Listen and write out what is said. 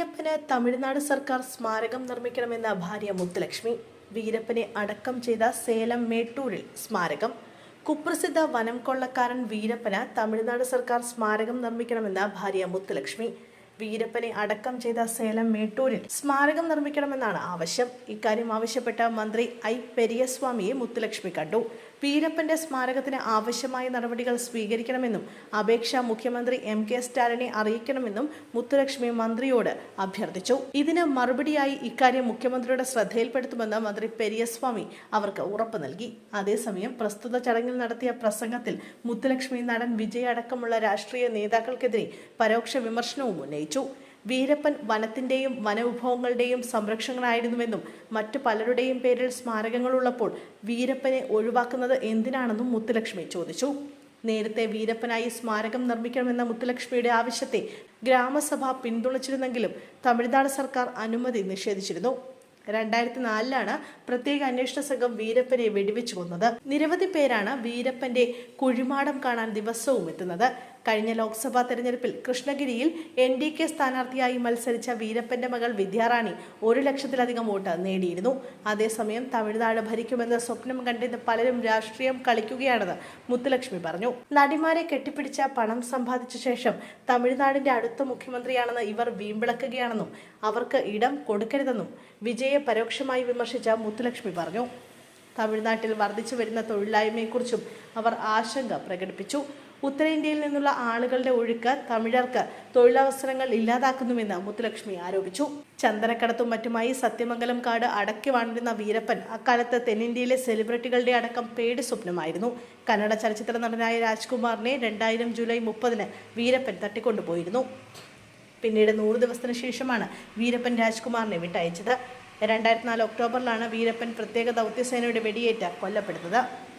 വീരപ്പന് തമിഴ്നാട് സർക്കാർ സ്മാരകം നിർമ്മിക്കണമെന്ന ഭാര്യ മുത്തുലക്ഷ്മി. വീരപ്പനെ അടക്കം ചെയ്ത സേലം മേട്ടൂരിൽ സ്മാരകം. കുപ്രസിദ്ധ വനം കൊള്ളക്കാരൻ വീരപ്പന് തമിഴ്നാട് സർക്കാർ സ്മാരകം നിർമ്മിക്കണമെന്ന ഭാര്യ മുത്തുലക്ഷ്മി. വീരപ്പനെ അടക്കം ചെയ്ത സേലം മേട്ടൂരിൽ സ്മാരകം നിർമ്മിക്കണമെന്നാണ് ആവശ്യം. ഇക്കാര്യം ആവശ്യപ്പെട്ട മന്ത്രി ഐ പെരിയസ്വാമിയെ മുത്തുലക്ഷ്മി കണ്ടു. വീരപ്പന്റെ സ്മാരകത്തിന് ആവശ്യമായ നടപടികൾ സ്വീകരിക്കണമെന്നും അപേക്ഷ മുഖ്യമന്ത്രി എം കെ സ്റ്റാലിനെ അറിയിക്കണമെന്നും മുത്തുലക്ഷ്മി മന്ത്രിയോട് അഭ്യർത്ഥിച്ചു. ഇതിന് മറുപടിയായി ഇക്കാര്യം മുഖ്യമന്ത്രിയുടെ ശ്രദ്ധയിൽപ്പെടുത്തുമെന്ന് മന്ത്രി പെരിയസ്വാമി അവർക്ക് ഉറപ്പ് നൽകി. അതേസമയം പ്രസ്തുത ചടങ്ങിൽ നടത്തിയ പ്രസംഗത്തിൽ മുത്തുലക്ഷ്മി നടൻ വിജയ് അടക്കമുള്ള രാഷ്ട്രീയ നേതാക്കൾക്കെതിരെ പരോക്ഷ വിമർശനവും ഉന്നയിച്ചു. വീരപ്പൻ വനത്തിന്റെയും വനവിഭവങ്ങളുടെയും സംരക്ഷകനായിരുന്നുവെന്നും മറ്റു പലരുടെയും പേരിൽ സ്മാരകങ്ങളുള്ളപ്പോൾ വീരപ്പനെ ഒഴിവാക്കുന്നത് എന്തിനാണെന്നും മുത്തുലക്ഷ്മി ചോദിച്ചു. നേരത്തെ വീരപ്പനായി സ്മാരകം നിർമ്മിക്കണമെന്ന മുത്തുലക്ഷ്മിയുടെ ആവശ്യത്തെ ഗ്രാമസഭ പിന്തുണച്ചിരുന്നെങ്കിലും തമിഴ്നാട് സർക്കാർ അനുമതി നിഷേധിച്ചിരുന്നു. രണ്ടായിരത്തി നാലിലാണ് പ്രത്യേക അന്വേഷണ സംഘം വീരപ്പനെ വെടിവെച്ചു കൊന്നത്. നിരവധി പേരാണ് വീരപ്പന്റെ കുഴിമാടം കാണാൻ ദിവസവും എത്തുന്നത്. കഴിഞ്ഞ ലോക്സഭാ തെരഞ്ഞെടുപ്പിൽ കൃഷ്ണഗിരിയിൽ എൻ ഡി കെ സ്ഥാനാർത്ഥിയായി മത്സരിച്ച വീരപ്പന്റെ മകൾ വിദ്യാറാണി ഒരു ലക്ഷത്തിലധികം വോട്ട് നേടിയിരുന്നു. അതേസമയം തമിഴ്നാട് ഭരിക്കുമെന്ന സ്വപ്നം കണ്ടിരുന്ന പലരും രാഷ്ട്രീയം കളിക്കുകയാണെന്ന് മുത്തുലക്ഷ്മി പറഞ്ഞു. നടിമാരെ കെട്ടിപ്പിടിച്ച പണം സമ്പാദിച്ച ശേഷം തമിഴ്നാടിന്റെ അടുത്ത മുഖ്യമന്ത്രിയാണെന്ന് ഇവർ വീമ്പിളക്കുകയാണെന്നും അവർക്ക് ഇടം കൊടുക്കരുതെന്നും വിജയെ പരോക്ഷമായി വിമർശിച്ച മുത്തുലക്ഷ്മി പറഞ്ഞു. തമിഴ്നാട്ടിൽ വർദ്ധിച്ചു വരുന്ന തൊഴിലില്ലായ്മയെക്കുറിച്ചും അവർ ആശങ്ക പ്രകടിപ്പിച്ചു. ഉത്തരേന്ത്യയിൽ നിന്നുള്ള ആളുകളുടെ ഒഴുക്ക് തമിഴർക്ക് തൊഴിലവസരങ്ങൾ ഇല്ലാതാക്കുന്നുവെന്ന് മുത്തുലക്ഷ്മി ആരോപിച്ചു. ചന്ദനക്കടത്തും മറ്റുമായി സത്യമംഗലം കാട് അടക്കി വാണിരുന്ന വീരപ്പൻ അക്കാലത്ത് തെന്നിന്ത്യയിലെ സെലിബ്രിറ്റികളുടെ അടക്കം പേടി സ്വപ്നമായിരുന്നു. കന്നഡ ചലച്ചിത്ര നടനായ രാജ്കുമാറിനെ രണ്ടായിരം ജൂലൈ മുപ്പതിന് വീരപ്പൻ തട്ടിക്കൊണ്ടുപോയിരുന്നു. പിന്നീട് നൂറ് ദിവസത്തിന് ശേഷമാണ് വീരപ്പൻ രാജ്കുമാറിനെ വിട്ടയച്ചത്. രണ്ടായിരത്തി നാല് ഒക്ടോബറിലാണ് വീരപ്പൻ പ്രത്യേക ദൗത്യസേനയുടെ വെടിയേറ്റ് കൊല്ലപ്പെടുന്നത്.